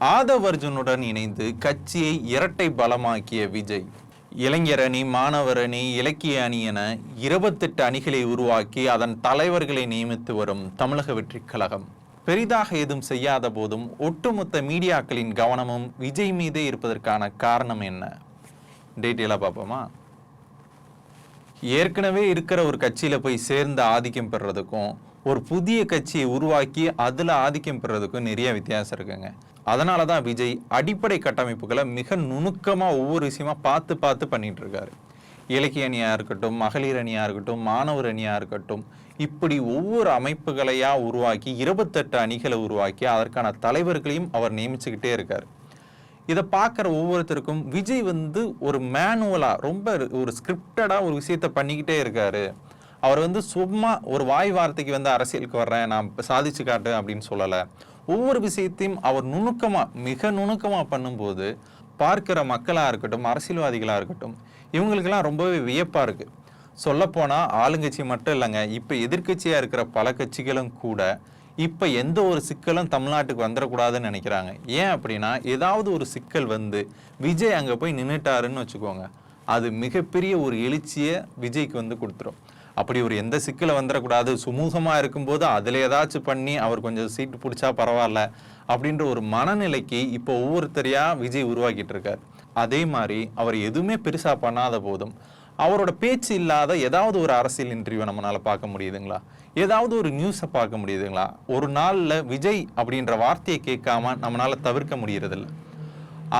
ஆதவ் அர்ஜுனுடன் இணைந்து கட்சியை இரட்டை பலமாக்கிய விஜய் இளைஞர் அணி மாணவர் அணி இலக்கிய அணி என இருபத்தெட்டு அணிகளை உருவாக்கி அதன் தலைவர்களை நியமித்து வரும் தமிழக வெற்றிக் கழகம். பெரிதாக ஏதும் செய்யாத போதும் ஒட்டுமொத்த மீடியாக்களின் கவனமும் விஜய் மீதே இருப்பதற்கான காரணம் என்ன? டீட்டெயிலாக பார்ப்போமா? ஏற்கனவே இருக்கிற ஒரு கட்சியில போய் சேர்ந்து ஆதிக்கம் பெறுறதுக்கும் ஒரு புதிய கட்சியை உருவாக்கி அதுல ஆதிக்கம் பெறுறதுக்கும் நிறைய வித்தியாசம் இருக்குங்க. அதனால தான் விஜய் அடிப்படை கட்டமைப்புகளை மிக நுணுக்கமா ஒவ்வொரு விஷயமா பார்த்து பார்த்து பண்ணிட்டு இருக்காரு. இலக்கிய அணியா இருக்கட்டும் மகளிர் அணியா இருக்கட்டும் மாணவர் அணியா இருக்கட்டும் இப்படி ஒவ்வொரு அமைப்புகளையா உருவாக்கி இருபத்தெட்டு அணிகளை உருவாக்கி அதற்கான தலைவர்களையும் அவர் நியமிச்சுக்கிட்டே இருக்காரு. இதை பார்க்குற ஒவ்வொருத்தருக்கும் விஜய் வந்து ஒரு மேனுவலாக ரொம்ப ஒரு ஸ்கிரிப்டடாக ஒரு விஷயத்த பண்ணிக்கிட்டே இருக்காரு. அவர் வந்து சும்மா ஒரு வாய் வார்த்தைக்கு வந்து அரசியலுக்கு வர்றேன் நான் சாதிச்சு காட்டு அப்படின்னு சொல்லலை. ஒவ்வொரு விஷயத்தையும் அவர் நுணுக்கமாக மிக நுணுக்கமாக பண்ணும்போது பார்க்கிற மக்களாக இருக்கட்டும் அரசியல்வாதிகளாக இருக்கட்டும் இவங்களுக்கெல்லாம் ரொம்பவே வியப்பாக இருக்குது சொல்லப்போனால் ஆளுங்கட்சி மட்டும் இல்லைங்க இப்போ எதிர்க்கட்சியாக இருக்கிற பல கட்சிகளும் கூட இப்போ எந்த ஒரு சிக்கலும் தமிழ்நாட்டுக்கு வந்துடக்கூடாதுன்னு நினைக்கிறாங்க. ஏன் அப்படின்னா ஏதாவது ஒரு சிக்கல் வந்து விஜய் அங்கே போய் நின்றுட்டாருன்னு வச்சுக்கோங்க. அது மிகப்பெரிய ஒரு எழுச்சியை விஜய்க்கு வந்து கொடுத்துரும். அப்படி ஒரு எந்த சிக்கலை வந்துடக்கூடாது சுமூகமாக இருக்கும்போது அதில் ஏதாச்சும் பண்ணி அவர் கொஞ்சம் சீட்டு பிடிச்சா பரவாயில்ல அப்படின்ற ஒரு மனநிலைக்கு இப்போ ஒவ்வொருத்தரையாக விஜய் உருவாக்கிட்டு இருக்கார். அதே மாதிரி அவர் எதுவுமே பெருசாக பண்ணாத போதும் அவரோட பேச்சு இல்லாத ஏதாவது ஒரு அரசியல் இன்டர்வியூ நம்மளால பார்க்க முடியுதுங்களா? ஏதாவது ஒரு நியூஸை பார்க்க முடியுதுங்களா? ஒரு நாளில் விஜய் அப்படின்ற வார்த்தையை கேட்காம நம்மளால தவிர்க்க முடியறதில்ல.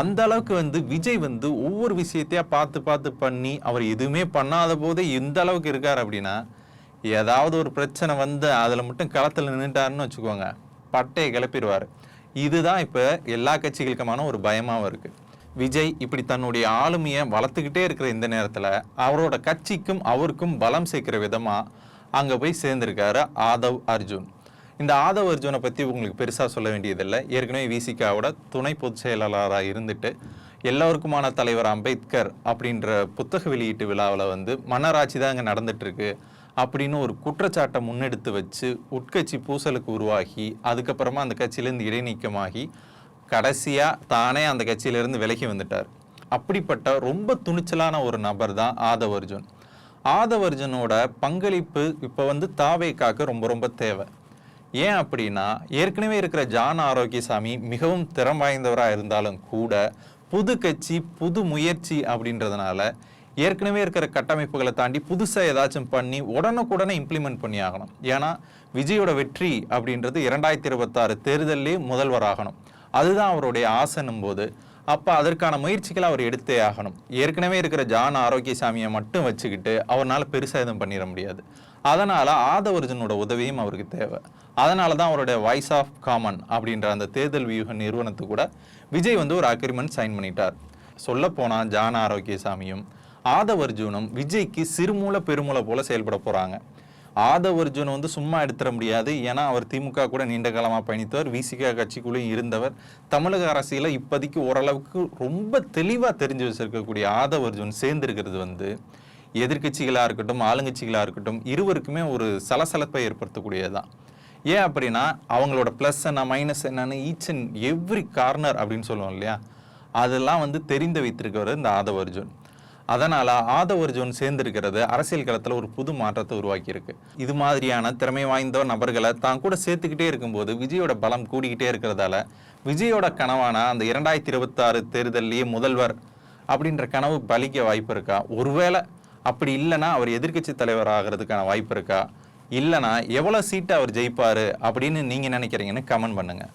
அந்த அளவுக்கு வந்து விஜய் வந்து ஒவ்வொரு விஷயத்தையா பார்த்து பார்த்து பண்ணி அவர் எதுவுமே பண்ணாத போதே இந்த அளவுக்கு இருக்கார் அப்படின்னா ஏதாவது ஒரு பிரச்சனை வந்து அதில் மட்டும் களத்தில் நின்றுட்டாருன்னு வச்சுக்கோங்க பட்டையை கிளப்பிடுவார். இதுதான் இப்போ எல்லா கட்சிகளுக்குமான ஒரு பயமாகவும் இருக்குது விஜய் இப்படி தன்னுடைய ஆளுமையை வளர்த்துக்கிட்டே இருக்கிற இந்த நேரத்தில் அவரோட கட்சிக்கும் அவருக்கும் பலம் சேர்க்கிற விதமாக அங்கே போய் சேர்ந்திருக்காரு ஆதவ் அர்ஜுன். இந்த ஆதவ் அர்ஜுனை பற்றி உங்களுக்கு பெருசாக சொல்ல வேண்டியதில்லை. ஏற்கனவே விசிகாவோட துணை பொதுச் செயலாளராக இருந்துட்டு எல்லோருக்குமான தலைவர் அம்பேத்கர் அப்படின்ற புத்தக வெளியீட்டு விழாவில் வந்து மன்னராட்சி தான் இங்கே நடந்துட்டுருக்கு அப்படின்னு ஒரு குற்றச்சாட்டை முன்னெடுத்து வச்சு உட்கட்சி பூசலுக்கு உருவாகி அதுக்கப்புறமா அந்த கட்சியிலேருந்து இடைநீக்கமாகி கடைசியாக தானே அந்த கட்சியிலேருந்து விலகி வந்துட்டார். அப்படிப்பட்ட ரொம்ப துணிச்சலான ஒரு நபர் தான் ஆதவ் அர்ஜுன். ஆதவ் அர்ஜுனோட பங்களிப்பு இப்போ வந்து தாவேக்காக்கு ரொம்ப ரொம்ப தேவை. ஏன் அப்படின்னா ஏற்கனவே இருக்கிற ஜான் ஆரோக்கியசாமி மிகவும் திறம் வாய்ந்தவராக இருந்தாலும் கூட புது கட்சி புது முயற்சி அப்படின்றதுனால ஏற்கனவே இருக்கிற கட்டமைப்புகளை தாண்டி புதுசாக ஏதாச்சும் பண்ணி உடனுக்குடனே இம்ப்ளிமெண்ட் பண்ணி ஆகணும். ஏன்னா விஜயோட வெற்றி அப்படின்றது இரண்டாயிரத்தி இருபத்தாறு தேர்தலே முதல்வராகணும். அதுதான் அவருடைய ஆசைன்னும் போது அப்போ அதற்கான முயற்சிகளை அவர் எடுத்தே ஆகணும். ஏற்கனவே இருக்கிற ஜான் ஆரோக்கியசாமியை மட்டும் வச்சுக்கிட்டு அவரால் பெருசாக எதுவும் பண்ணிட முடியாது. அதனால் ஆதவர்ஜனோட உதவியும் அவருக்கு தேவை. அதனால தான் அவருடைய வாய்ஸ் ஆஃப் காமன் அப்படின்ற அந்த தேர்தல் வியூக நிறுவனத்து கூட விஜய் வந்து ஒரு அக்ரிமெண்ட் சைன் பண்ணிட்டார். சொல்லப்போனால் ஜான் ஆரோக்கியசாமியும் ஆதவர்ஜுனும் விஜய்க்கு சிறுமூல பெருமூல போல செயல்பட போகிறாங்க ஆதவர்ஜுன் வந்து சும்மா எடுத்துட முடியாது. ஏன்னா அவர் திமுக கூட நீண்ட காலமாக பயணித்தவர். விசிக கட்சிக்குள்ளேயும் இருந்தவர். தமிழக அரசியலில் இப்போதைக்கு ஓரளவுக்கு ரொம்ப தெளிவாக தெரிஞ்சு வச்சிருக்கக்கூடிய ஆதவர்ஜுன் சேர்ந்துருக்கிறது சேர்ந்திருக்கிறது வந்து எதிர்க்கட்சிகளாக இருக்கட்டும் ஆளுங்கட்சிகளாக இருக்கட்டும் இருவருக்குமே ஒரு சலசலப்பை ஏற்படுத்தக்கூடியதுதான். ஏன் அப்படின்னா அவங்களோட ப்ளஸ் என்ன மைனஸ் என்னன்னு ஈச் அண்ட் எவ்ரி கார்னர் அப்படின்னு சொல்லுவோம் இல்லையா? அதெல்லாம் வந்து தெரிந்து வைத்திருக்கிறவர் இந்த ஆதவர்ஜுன். அதனால் ஆதவ் அர்ஜுன் சேர்ந்திருக்கிறது அரசியல் களத்தில் ஒரு புது மாற்றத்தை உருவாக்கியிருக்கு. இது மாதிரியான திறமை வாய்ந்த நபர்களை தான் கூட சேர்த்துக்கிட்டே இருக்கும்போது விஜயோட பலம் கூடிக்கிட்டே இருக்கிறதால விஜயோட கனவான அந்த இரண்டாயிரத்தி இருபத்தாறு தேர்தல்லையே முதல்வர் அப்படின்ற கனவு பலிக்க வாய்ப்பு இருக்கா? ஒருவேளை அப்படி இல்லைன்னா அவர் எதிர்க்கட்சி தலைவர் ஆகிறதுக்கான வாய்ப்பு இருக்கா? இல்லைன்னா எவ்வளோ சீட்டை அவர் ஜெயிப்பார் அப்படின்னு நீங்கள் நினைக்கிறீங்கன்னு கமெண்ட் பண்ணுங்கள்